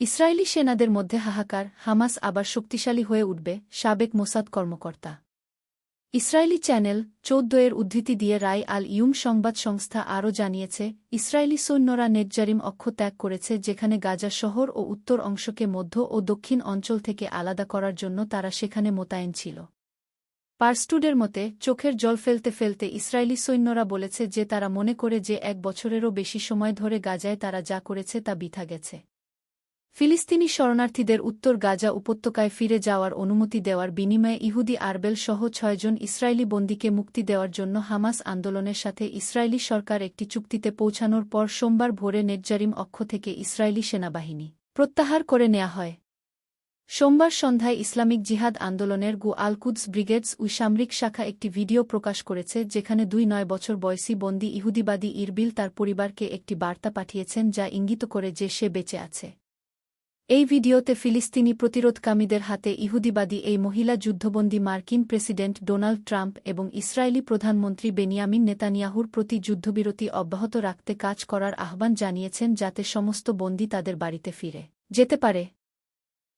Israeli সেনাদের মধ্যে হাহাকার হামাস আবার শক্তিশালী হয়ে উঠবে, সাবেক মোসাদ কর্মকর্তা। ইসরায়েলি চ্যানেল চৌদ্দ এর উদ্ধৃতি দিয়ে রায় আল ইউম সংবাদ সংস্থা আরও জানিয়েছে, ইসরায়েলি সৈন্যরা নেটজারিম অক্ষ ত্যাগ করেছে যেখানে গাজা শহর ও উত্তর অংশকে মধ্য ও দক্ষিণ অঞ্চল থেকে আলাদা করার জন্য তারা সেখানে মোতায়েন ছিল। পার্সটুডের মতে, চোখের জল ফেলতে ফেলতে ইসরায়েলি সৈন্যরা বলেছে যে তারা মনে করে যে এক বছরেরও বেশি সময় ধরে গাজায় তারা যা করেছে তা বিথা গেছে। ফিলিস্তিনি শরণার্থীদের উত্তর গাজা উপত্যকায় ফিরে যাওয়ার অনুমতি দেওয়ার বিনিময়ে ইহুদি আরবেল সহ ছয়জন ইসরায়েলি বন্দীকে মুক্তি দেওয়ার জন্য হামাস আন্দোলনের সাথে ইসরায়েলি সরকার একটি চুক্তিতে পৌঁছানোর পর সোমবার ভোরে নেটজারিম অক্ষ থেকে ইসরায়েলি সেনাবাহিনী প্রত্যাহার করে নেওয়া হয়। সোমবার সন্ধ্যায় ইসলামিক জিহাদ আন্দোলনের গু আলকুদস ব্রিগেডস উই সামরিক শাখা একটি ভিডিও প্রকাশ করেছে, যেখানে দুই নয় বছর বয়সী বন্দী ইহুদিবাদী ইরবিল তার পরিবারকে একটি বার্তা পাঠিয়েছেন যা ইঙ্গিত করে যে সে বেঁচে আছে। এই ভিডিওতে ফিলিস্তিনি প্রতিরোধকামীদের হাতে ইহুদিবাদী এই মহিলা যুদ্ধবন্দী মার্কিন প্রেসিডেন্ট ডোনাল্ড ট্রাম্প এবং ইসরায়েলি প্রধানমন্ত্রী বেনিয়ামিন নেতানিয়াহুর প্রতি যুদ্ধবিরতি অব্যাহত রাখতে কাজ করার আহ্বান জানিয়েছেন যাতে সমস্ত বন্দী তাদের বাড়িতে ফিরে যেতে পারে।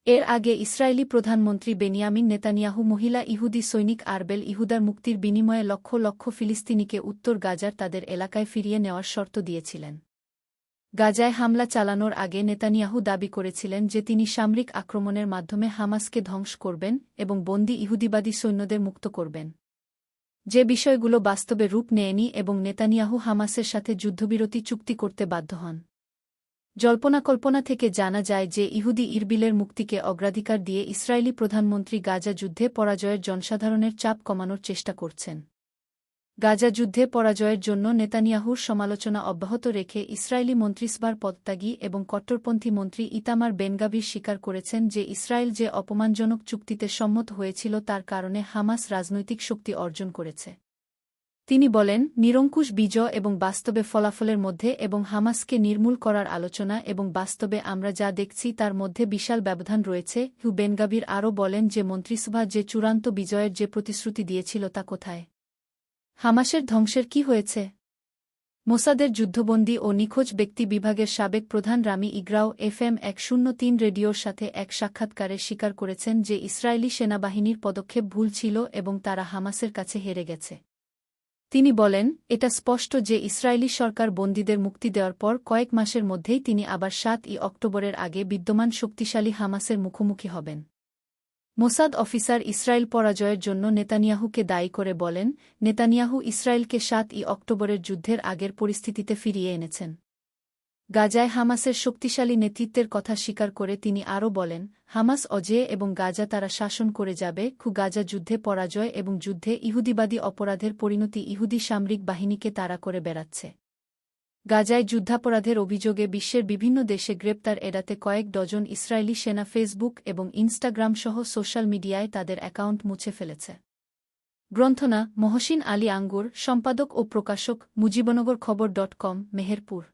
এর আগে ইসরায়েলি প্রধানমন্ত্রী বেনিয়ামিন নেতানিয়াহু মহিলা ইহুদি সৈনিক আরবেল ইহুদার মুক্তির বিনিময়ে লক্ষ লক্ষ ফিলিস্তিনিকে উত্তর গাজার তাদের এলাকায় ফিরিয়ে নেওয়ার শর্ত দিয়েছিলেন। গাজায় হামলা চালানোর আগে নেতানিয়াহু দাবি করেছিলেন যে তিনি সামরিক আক্রমণের মাধ্যমে হামাসকে ধ্বংস করবেন এবং বন্দি ইহুদিবাদী সৈন্যদের মুক্ত করবেন। যে বিষয়গুলো বাস্তবে রূপ নেয়নি এবং নেতানিয়াহু হামাসের সাথে যুদ্ধবিরতি চুক্তি করতে বাধ্য হন। জল্পনাকল্পনা থেকে জানা যায় যে ইহুদি ইরবিলের মুক্তিকে অগ্রাধিকার দিয়ে ইসরায়েলি প্রধানমন্ত্রী গাজা যুদ্ধে পরাজয়ের জনসাধারণের চাপ কমানোর চেষ্টা করছেন। গাজা যুদ্ধে পরাজয়ের জন্য নেতানিয়াহুর সমালোচনা অব্যাহত রেখে ইসরায়েলি মন্ত্রিসভার পদত্যাগী এবং কট্টরপন্থী মন্ত্রী ইতামার বেনগাবির স্বীকার করেছেন যে ইসরায়েল যে অপমানজনক চুক্তিতে সম্মত হয়েছিল তার কারণে হামাস রাজনৈতিক শক্তি অর্জন করেছে। তিনি বলেন, নিরঙ্কুশ বিজয় এবং বাস্তবে ফলাফলের মধ্যে এবং হামাসকে নির্মূল করার আলোচনা এবং বাস্তবে আমরা যা দেখছি তার মধ্যে বিশাল ব্যবধান রয়েছে, হু বেনগাবির আরও বলেন যে মন্ত্রিসভা যে চূড়ান্ত বিজয়ের যে প্রতিশ্রুতি দিয়েছিল তা কোথায়। হামাসের ধ্বংসের কি হয়েছে? মোসাদের যুদ্ধবন্দী ও নিখোঁজ ব্যক্তি বিভাগের সাবেক প্রধান রামি ইগ্রাও এফএম এক শূন্য তিন রেডিওর সাথে এক সাক্ষাৎকারে স্বীকার করেছেন যে ইসরায়েলি সেনাবাহিনীর পদক্ষেপ ভুল ছিল এবং তারা হামাসের কাছে হেরে গেছে। তিনি বলেন, এটা স্পষ্ট যে ইসরায়েলি সরকার বন্দীদের মুক্তি দেওয়ার পর কয়েক মাসের মধ্যেই তিনি আবার সাত ই অক্টোবরের আগে বিদ্যমান শক্তিশালী হামাসের মুখোমুখি হবেন। মোসাদ অফিসার ইসরায়েল পরাজয়ের জন্য নেতানিয়াহুকে দায়ী করে বলেন, নেতানিয়াহু ইসরায়েলকে সাত ই অক্টোবরের যুদ্ধের আগের পরিস্থিতিতে ফিরিয়ে এনেছেন। গাজায় হামাসের শক্তিশালী নেতৃত্বের কথা স্বীকার করে তিনি আরও বলেন, হামাস অজেয় এবং গাজা তারা শাসন করে যাবে, খু গাজা যুদ্ধে পরাজয় এবং যুদ্ধে ইহুদিবাদী অপরাধের পরিণতি ইহুদি সামরিক বাহিনীকে তাড়া করে বেড়াচ্ছে। গাজায় যুদ্ধাপরাধের অভিযোগে বিশ্বের বিভিন্ন দেশে গ্রেপ্তার এড়াতে কয়েক ডজন ইসরায়েলি সেনা ফেসবুক এবং ইনস্টাগ্রাম সহ সোশ্যাল মিডিয়ায় তাদের অ্যাকাউন্ট মুছে ফেলেছে। গ্রন্থনা, মহসিন আলী আঙ্গুর, সম্পাদক ও প্রকাশক, মুজিবনগর খবর ডট কম, মেহেরপুর।